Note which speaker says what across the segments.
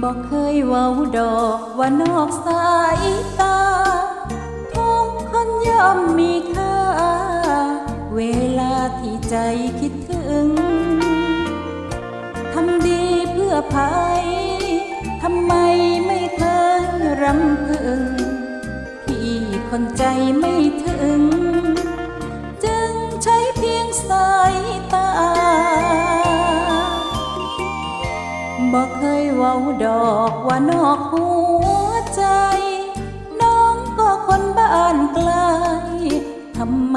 Speaker 1: บอกเคยเว้าดอกว่านอกสายตาทุกคนย่อมมีค่า เวลาที่ใจคิดถึง ทำดีเพื่อภัยทำไมไม่เคยรำพึง พี่คนใจไม่ถึง ว่านอกหัวใจ น้องก็คนบ้านไกลทำไม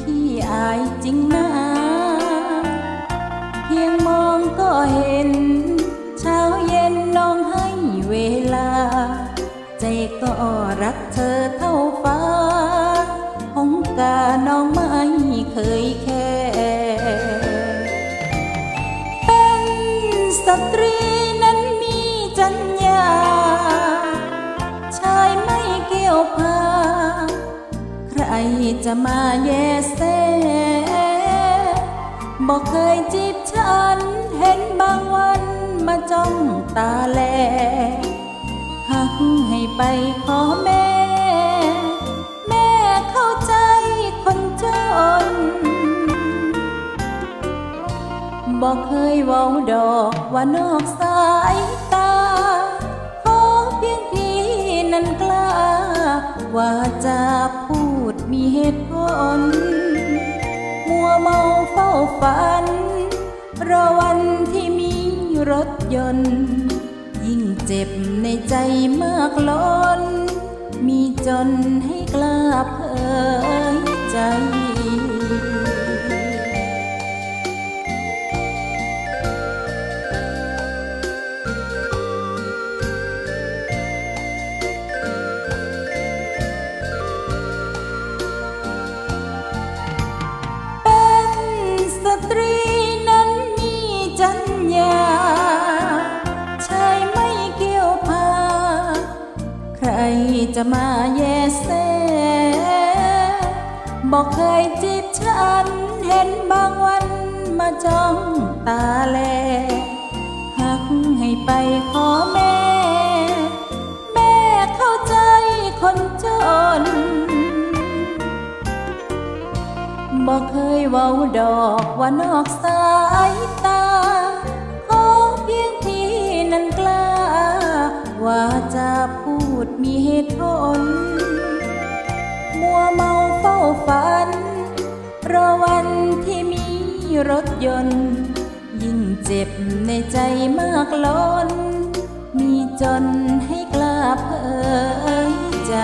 Speaker 1: ขี้อายจริงนะเพียงมองก็เห็น เช้าเย็นน้องให้เวลา ใจก็รักเธอเท่าฟ้าหงกาน้องไม่เคยแค่ เป็นสตรี จะมาแยแสบอกเคยจีบฉัน เห็นบางวันมาจ้องตาแลหักให้ไปขอแม่ แม่เข้าใจคนจน บอกเคยเว้าดอกว่านอกสาย เหตุผล มัวเมาเฝ้าฝัน รอวันที่มีรถยนต์ ยิ่งเจ็บในใจมากล้น มีจนให้กล้าเผยใจ ตรีนั้นมีจัญญาชายไม่เกี่ยวพา ใครจะมาแยแสบอกเคยจีบฉัน เห็นบางวันมาจ้องตาแลหักให้ไปขอแม่ แม่เข้าใจคนจน บอกเคยเว้าดอกว่านอกสายตา ขอเพียงพี่นั้นกล้า ว่าจะพูดมีเหตุผล มัวเมาเฝ้าฝัน รอวันที่มีรถยนต์ ยิ่งเจ็บในใจมากล้น มีจนให้กล้าเผยใจ